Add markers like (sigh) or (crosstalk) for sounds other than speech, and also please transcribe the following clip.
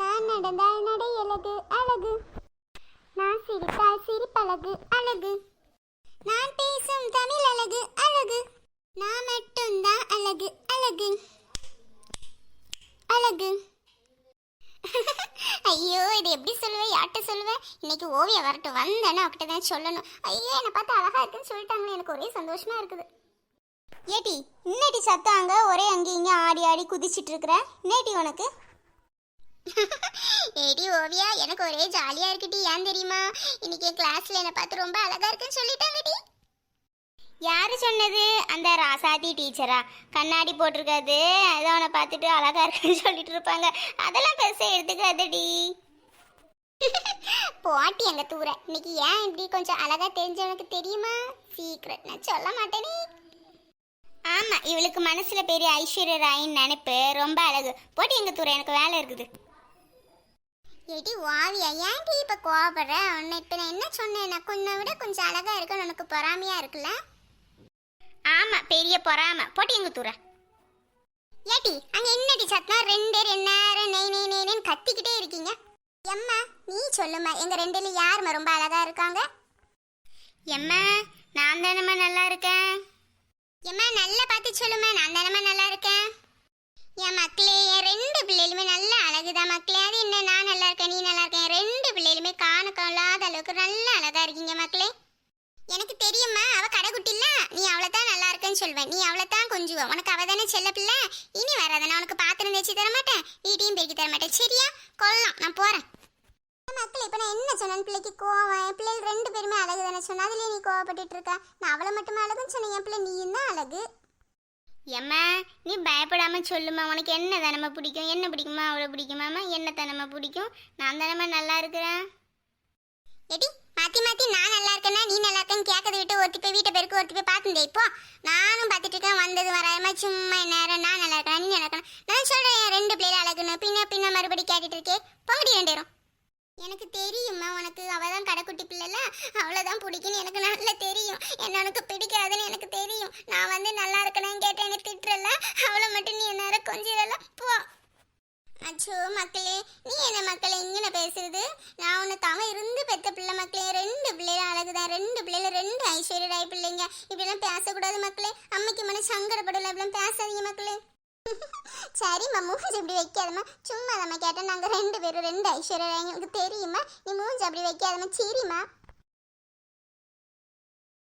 நான் நடந்தால் நடை அழகு அழகு. நான் சிரித்தால் சிரிப்பழகு அழகு. நான் பேசும் தமிழ் அழகு அழகு. நான் மட்டும்தான் அழகு அழகு. அழகு. (laughs) ஐயோ இது எப்படி சொல்லுவேன் யார்கிட்ட சொல்லுவேன் இன்னைக்கு ஓவியம் வரட்டும். வந்தேன்னா அவகிட்ட தான் சொல்லணும். ஐயோ என்னை பார்த்து அழகா இருக்குன்னு சொல்லிட்டாங்களே. எனக்கு ஒரே சந்தோஷமா இருக்குது. ஏட்டி சத்தம் சத்தாங்க ஒரே அங்கேயும் இங்கே ஆடி ஆடி குதிச்சிட்டு இருக்கிற. நேட்டி உனக்கு? ஏடி ஓவியா எனக்கு ஒரே ஜாலியா இருக்குடி. ஏன் தெரியுமா? இன்னைக்கு என் கிளாஸ்ல என்னை பார்த்து ரொம்ப அழகா இருக்குன்னு சொல்லிட்டாங்கடி யாரு சொன்னது? அந்த ராசாதி டீச்சரா கண்ணாடி போட்டிருக்காது. அதை அவனை பார்த்துட்டு அழகா இருக்குன்னு சொல்லிட்டு இருப்பாங்க. அதெல்லாம் பெருசாக எடுத்துக்காதடி போட்டி அங்க தூர. இன்னைக்கு ஏன் இப்படி கொஞ்சம் அழகா தெரிஞ்சவனுக்கு தெரியுமா? சீக்ரெட் நான் சொல்ல மாட்டேனே ஆமா இவளுக்கு மனசுல பெரிய ஐஸ்வர்ய ராயின் நினைப்பு. ரொம்ப அழகு. போட்டி எங்க தூர? எனக்கு வேலை இருக்குது. ஏடி வாவியா ஏன்டி இப்ப கோவப்படுற? உன்னை இப்ப நான் என்ன சொன்னேன்? நான் உன்னை விட கொஞ்சம் அழகா இருக்கன்னு உனக்கு பொறாமையா இருக்குல்ல? ஆமா பெரிய பொறாம. போட்டி எங்க தூர? ஏடி அங்க என்னடி சத்தம்? ரெண்டு பேர் என்ன நெய் நெய் நெய் நெய்ன்னு கத்திக்கிட்டே இருக்கீங்க. எம்மா நீ சொல்லுமா எங்க ரெண்டுல யாரும்மா ரொம்ப அழகா இருக்காங்க? எம்மா நான் தானம்மா நல்லா இருக்கேன்? எம்மா நல்லா பார்த்து சொல்லுமா நான் தானம்மா நல்லா தெரியுமா அவ கடைக்குட்டி இல்ல நீ அவளை தான் நல்லா இருக்கேன்னு சொல்வேன் நீ அவளை தான் கொஞ்சுவ. உனக்கு அவ தானே செல்ல பிள்ளை? இனி வராத நான் உனக்கு பாத்திரம் தேய்ச்சி தர மாட்டேன்? வீட்டையும் பெருக்கி தர மாட்டேன். சரியா? கொள்ளலாம் நான் போறேன். மக்கள் இப்போ நான் என்ன சொன்னேன்? பிள்ளைக்கு கோவம். என் பிள்ளைகள் ரெண்டு பேருமே அழகு தானே சொன்ன? அதுலயே நீ கோவப்பட்டுட்டு இருக்க. நான் அவளை மட்டும் அழகுன்னு சொன்னேன்? என் பிள்ளை நீயும் தான் அழகு. எம்மா நீ பயப்படாம சொல்லுமா உனக்கு என்ன தானம்மா பிடிக்கும்? என்ன பிடிக்குமா அவளை பிடிக்குமாம்மா? என்ன தானம்மா பிடிக்கும்? நான் தானம்மா நல்லா இருக்கிறேன்? எடி நல்லா நீ நல்லா இருக்கேன்னு கேட்கறத விட்டு ஒருத்தி போய் வீட்டை பெருக்கு ஒருத்தி போய் பார்த்துந்தே இப்போ நானும் பார்த்துட்டு இருக்கேன் வந்தது வராம சும்மா நேரம் நான் நல்லா இருக்கேன் நீ நல்லா இருக்கேன் நான் சொல்கிறேன் என் ரெண்டு பிள்ளைகள் அழகுன்னு. பின்ன பின்ன மறுபடி கேட்டுட்டு இருக்கே. போங்கடி ரெண்டு பேரும். எனக்கு தெரியும்மா உனக்கு அவள் தான் கடைக்குட்டி பிள்ளைல. அவ்வளோதான் பிடிக்கும்னு எனக்கு நல்லா தெரியும். என்ன உனக்கு பிடிக்காதுன்னு எனக்கு தெரியும். நான் வந்து நல்லா இருக்கணும்னு கேட்டேன் எனக்கு திட்டுறல அவளை மட்டும் நீ என்ன கொஞ்சம் போ. அச்சோ மக்களே நீ என்ன மக்களே இங்கே பேசுறது? நான் உன்னை தவ இருந்து பெத்த பிள்ளை ரெண்டு ரெண்டு ஐஸ்வர்யராய் பிள்ளைங்க. இப்படிலாம் பேசக்கூடாது மக்களே. அம்மைக்கு மன சங்கடப்படல இப்படிலாம் பேசாதீங்க மக்களே. (laughs) சரிம்மா மூஞ்சி இப்படி வைக்காதம்மா. சும்மா நம்ம கேட்டேன். நாங்கள் ரெண்டு பேரும் ரெண்டு ஐஸ்வர்யராய் எங்களுக்கு தெரியுமா? நீ மூஞ்சி அப்படி வைக்காதம்மா. சரிம்மா.